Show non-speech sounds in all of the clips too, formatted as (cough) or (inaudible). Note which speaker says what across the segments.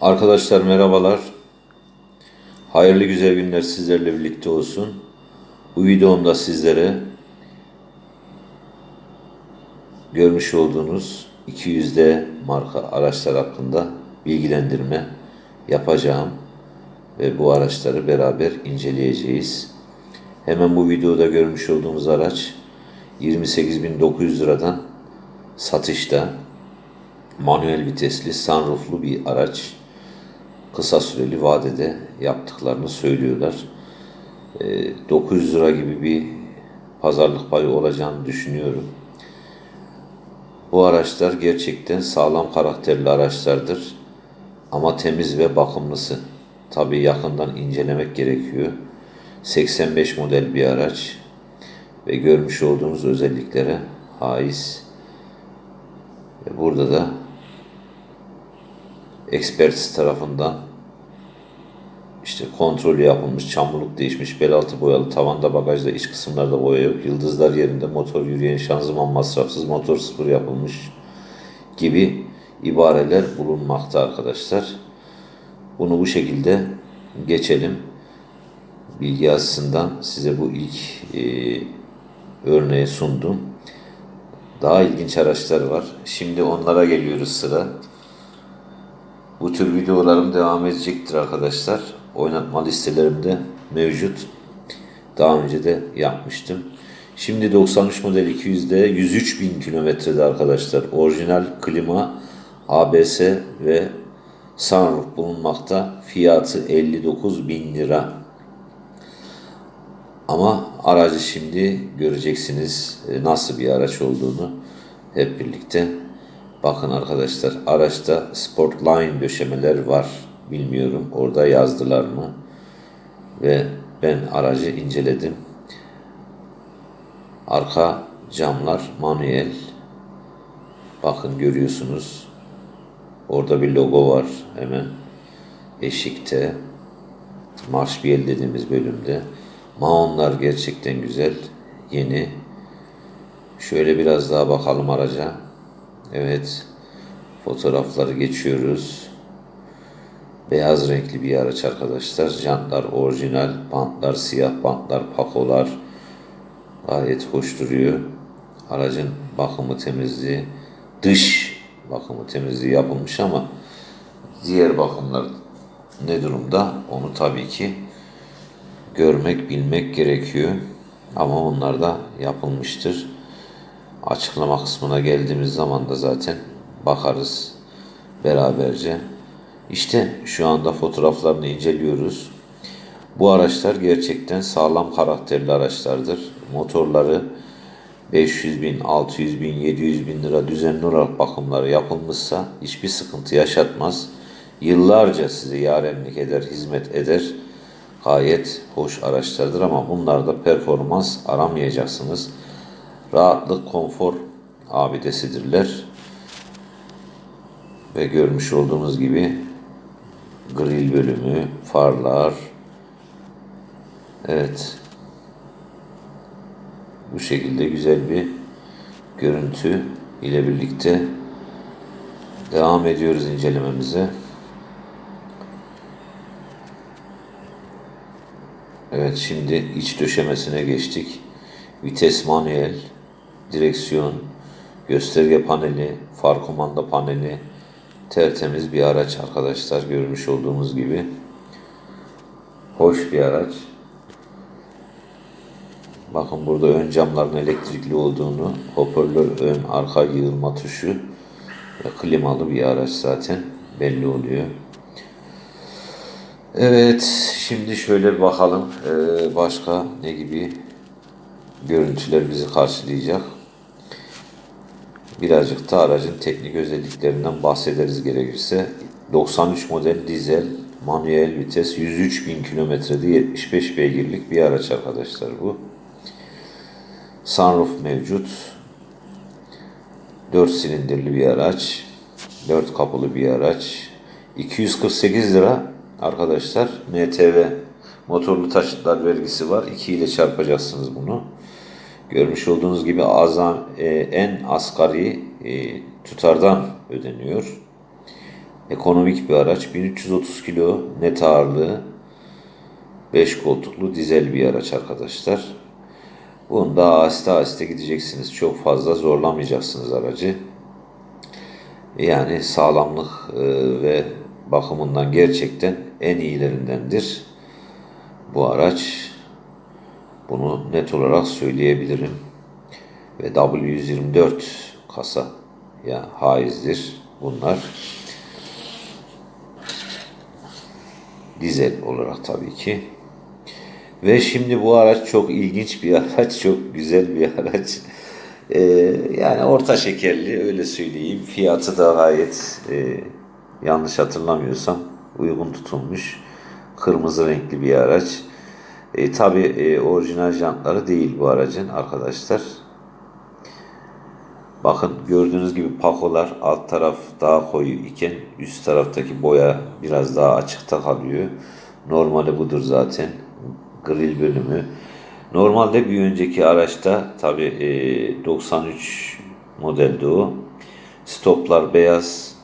Speaker 1: Arkadaşlar merhabalar. Hayırlı güzel günler sizlerle birlikte olsun. Bu videomda sizlere görmüş olduğunuz 200D marka araçlar hakkında bilgilendirme yapacağım ve bu araçları beraber inceleyeceğiz. Hemen bu videoda görmüş olduğunuz araç 28.900 liradan satışta manuel vitesli sunrooflu bir araç kısa süreli vadede yaptıklarını söylüyorlar. Ee, 900 lira gibi bir pazarlık payı olacağını düşünüyorum. Bu araçlar gerçekten sağlam karakterli araçlardır. Ama temiz ve bakımlısı. Tabii yakından incelemek gerekiyor. 85 model bir araç ve görmüş olduğunuz özelliklere haiz. Ve burada da ekspertiz tarafından işte kontrolü yapılmış, çamurluk değişmiş, bel altı boyalı, tavanda bagajda iç kısımlarda boya yok, yıldızlar yerinde, motor yürüyen, şanzıman masrafsız, motor sıfır yapılmış gibi ibareler bulunmakta arkadaşlar. Bunu bu şekilde geçelim. Bilgi açısından size bu ilk e, örneği sundum. Daha ilginç araçlar var. Şimdi onlara geliyoruz sıra. Bu tür videolarım devam edecektir arkadaşlar. Oynatma listelerimde mevcut. Daha önce de yapmıştım. Şimdi 93 model 200'de 103 bin kilometrede arkadaşlar. Orijinal klima, ABS ve sunroof bulunmakta. Fiyatı 59 bin lira. Ama aracı şimdi göreceksiniz e, nasıl bir araç olduğunu hep birlikte. Bakın arkadaşlar araçta Sportline döşemeler var. Bilmiyorum orada yazdılar mı? Ve ben aracı inceledim. Arka camlar manuel. Bakın görüyorsunuz. Orada bir logo var hemen. Eşikte. Marşbiyel dediğimiz bölümde. Maonlar gerçekten güzel. Yeni. Şöyle biraz daha bakalım araca. Evet. Fotoğrafları geçiyoruz. Beyaz renkli bir araç arkadaşlar. Jantlar orijinal. Bantlar siyah bantlar, pakolar. Gayet hoş duruyor. Aracın bakımı temizliği. Dış bakımı temizliği yapılmış ama diğer bakımlar ne durumda? Onu tabii ki görmek, bilmek gerekiyor. Ama onlar da yapılmıştır. Açıklama kısmına geldiğimiz zaman da zaten bakarız beraberce. İşte şu anda fotoğraflarını inceliyoruz. Bu araçlar gerçekten sağlam karakterli araçlardır. Motorları 500 bin, 600 bin, 700 bin lira düzenli olarak bakımları yapılmışsa hiçbir sıkıntı yaşatmaz. Yıllarca size yarenlik eder, hizmet eder. Gayet hoş araçlardır ama bunlarda performans aramayacaksınız. Rahatlık, konfor abidesidirler. Ve görmüş olduğunuz gibi grill bölümü, farlar. Evet. Bu şekilde güzel bir görüntü ile birlikte devam ediyoruz incelememize. Evet şimdi iç döşemesine geçtik. Vites manuel, direksiyon, gösterge paneli, far kumanda paneli, tertemiz bir araç arkadaşlar görmüş olduğumuz gibi. Hoş bir araç. Bakın burada ön camların elektrikli olduğunu, hoparlör ön arka yığılma tuşu ve klimalı bir araç zaten belli oluyor. Evet, şimdi şöyle bakalım başka ne gibi görüntüler bizi karşılayacak. Birazcık da aracın teknik özelliklerinden bahsederiz gerekirse. 93 model dizel manuel vites 103 bin kilometrede 75 beygirlik bir araç arkadaşlar bu. Sunroof mevcut. 4 silindirli bir araç. 4 kapılı bir araç. 248 lira arkadaşlar MTV motorlu taşıtlar vergisi var. 2 ile çarpacaksınız bunu. Görmüş olduğunuz gibi azam, e, en asgari e, tutardan ödeniyor. Ekonomik bir araç. 1330 kilo net ağırlığı. 5 koltuklu dizel bir araç arkadaşlar. Bunda aheste aheste gideceksiniz. Çok fazla zorlamayacaksınız aracı. Yani sağlamlık e, ve bakımından gerçekten en iyilerindendir. Bu araç bunu net olarak söyleyebilirim. Ve W124 kasa ya haizdir bunlar. Dizel olarak tabii ki. Ve şimdi bu araç çok ilginç bir (laughs) araç, çok güzel bir araç. Ee, yani orta şekerli öyle söyleyeyim. Fiyatı da gayet e, yanlış hatırlamıyorsam uygun tutulmuş. Kırmızı renkli bir araç. E, Tabi e, orijinal jantları değil bu aracın arkadaşlar. Bakın gördüğünüz gibi pakolar alt taraf daha koyu iken üst taraftaki boya biraz daha açıkta kalıyor. Normali budur zaten. Grill bölümü. Normalde bir önceki araçta tabi e, 93 modeldi o. Stoplar beyaz.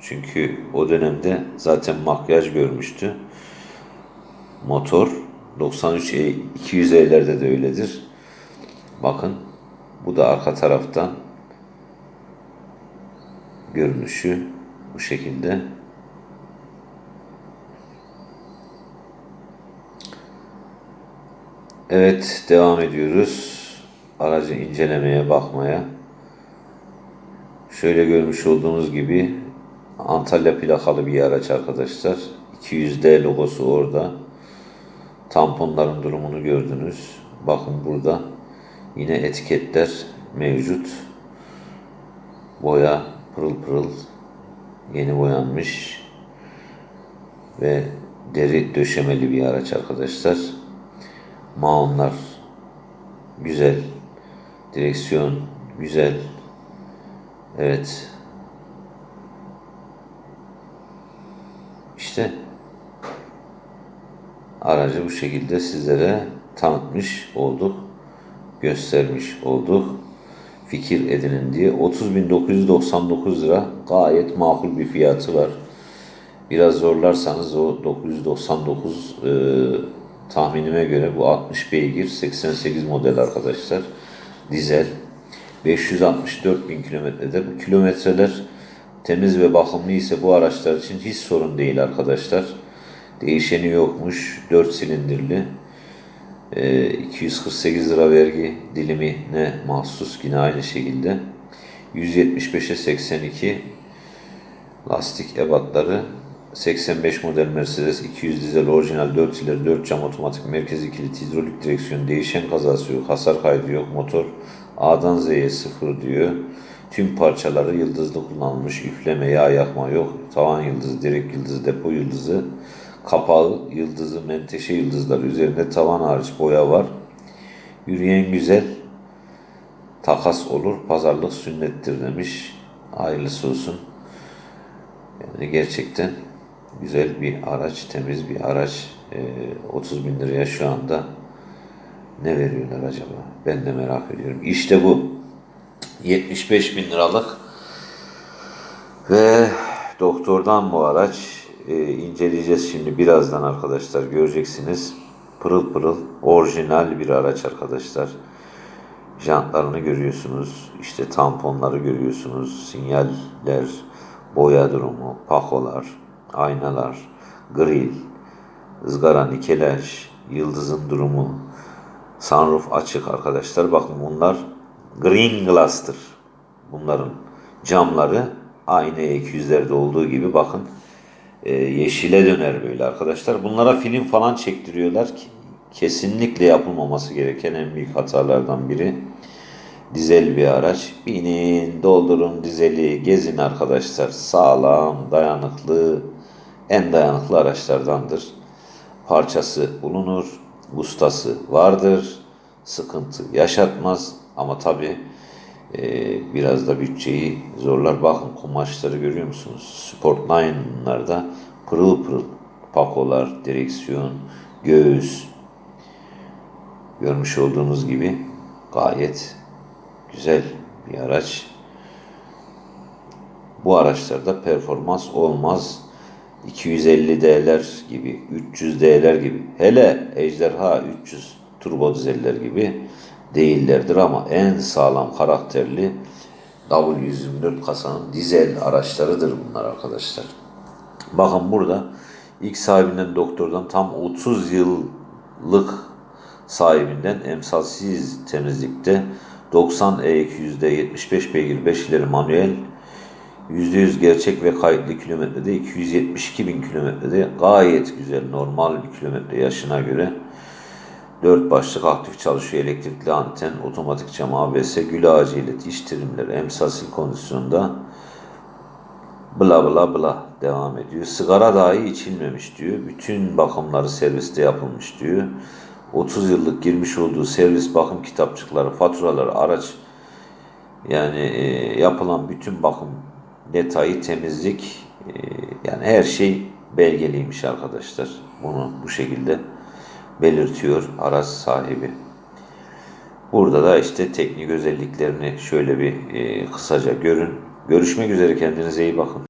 Speaker 1: Çünkü o dönemde zaten makyaj görmüştü. Motor 93 E 200E'lerde de öyledir. Bakın bu da arka taraftan görünüşü bu şekilde. Evet devam ediyoruz. Aracı incelemeye bakmaya. Şöyle görmüş olduğunuz gibi Antalya plakalı bir araç arkadaşlar. 200D logosu orada. Tamponların durumunu gördünüz. Bakın burada yine etiketler mevcut. Boya pırıl pırıl yeni boyanmış ve deri döşemeli bir araç arkadaşlar. Maonlar güzel. Direksiyon güzel. Evet. İşte aracı bu şekilde sizlere tanıtmış olduk. Göstermiş olduk. Fikir edinin diye. 30.999 lira gayet makul bir fiyatı var. Biraz zorlarsanız o 999 e, tahminime göre bu 60 beygir 88 model arkadaşlar. Dizel. 564 bin kilometrede. Bu kilometreler temiz ve bakımlı ise bu araçlar için hiç sorun değil arkadaşlar. Değişeni yokmuş. 4 silindirli. Ee, 248 lira vergi dilimine mahsus yine aynı şekilde. 175'e 82 lastik ebatları 85 model Mercedes 200 dizel orijinal 4 siler 4 cam otomatik merkezi kilit hidrolik direksiyon değişen kazası yok hasar kaydı yok motor A'dan Z'ye sıfır diyor. Tüm parçaları yıldızlı kullanılmış. Üfleme, yağ yakma yok. Tavan yıldızı, direk yıldızı, depo yıldızı, kapağı yıldızı, menteşe yıldızları. Üzerinde tavan hariç boya var. Yürüyen güzel. Takas olur. Pazarlık sünnettir demiş. Hayırlısı olsun. Yani gerçekten güzel bir araç, temiz bir araç. Ee, 30 bin liraya şu anda ne veriyorlar acaba? Ben de merak ediyorum. İşte bu. 75 bin liralık ve doktordan bu araç e, inceleyeceğiz şimdi birazdan arkadaşlar göreceksiniz. Pırıl pırıl orijinal bir araç arkadaşlar. Jantlarını görüyorsunuz. işte tamponları görüyorsunuz. Sinyaller, boya durumu, pakolar, aynalar, grill, ızgara nikelaj, yıldızın durumu, sunroof açık arkadaşlar. Bakın bunlar green glass'tır. Bunların camları aynı E200'lerde olduğu gibi bakın e, yeşile döner böyle arkadaşlar. Bunlara film falan çektiriyorlar ki kesinlikle yapılmaması gereken en büyük hatalardan biri. Dizel bir araç. Binin, doldurun dizeli, gezin arkadaşlar. Sağlam, dayanıklı, en dayanıklı araçlardandır. Parçası bulunur, ustası vardır, sıkıntı yaşatmaz ama tabi biraz da bütçeyi zorlar. Bakın kumaşları görüyor musunuz? Sportline'larda pırıl pırıl pakolar, direksiyon, göğüs görmüş olduğunuz gibi gayet güzel bir araç. Bu araçlarda performans olmaz. 250D'ler gibi, 300D'ler gibi, hele Ejderha 300 turbo dizeller gibi değillerdir ama en sağlam karakterli W124 kasanın dizel araçlarıdır bunlar arkadaşlar. Bakın burada ilk sahibinden doktordan tam 30 yıllık sahibinden emsalsiz temizlikte 90 E200'de 75 beygir 5 ileri manuel %100 gerçek ve kayıtlı kilometrede 272 bin kilometrede gayet güzel normal bir kilometre yaşına göre 4 başlık aktif çalışıyor elektrikli anten, otomatik cam ABS, gül ağacı ile diş trimleri, emsalsil kondisyonda bla bla bla devam ediyor. Sigara dahi içilmemiş diyor. Bütün bakımları serviste yapılmış diyor. 30 yıllık girmiş olduğu servis bakım kitapçıkları, faturaları, araç yani e, yapılan bütün bakım detayı, temizlik e, yani her şey belgeliymiş arkadaşlar. Bunu bu şekilde belirtiyor araç sahibi. Burada da işte teknik özelliklerini şöyle bir e, kısaca görün. Görüşmek üzere kendinize iyi bakın.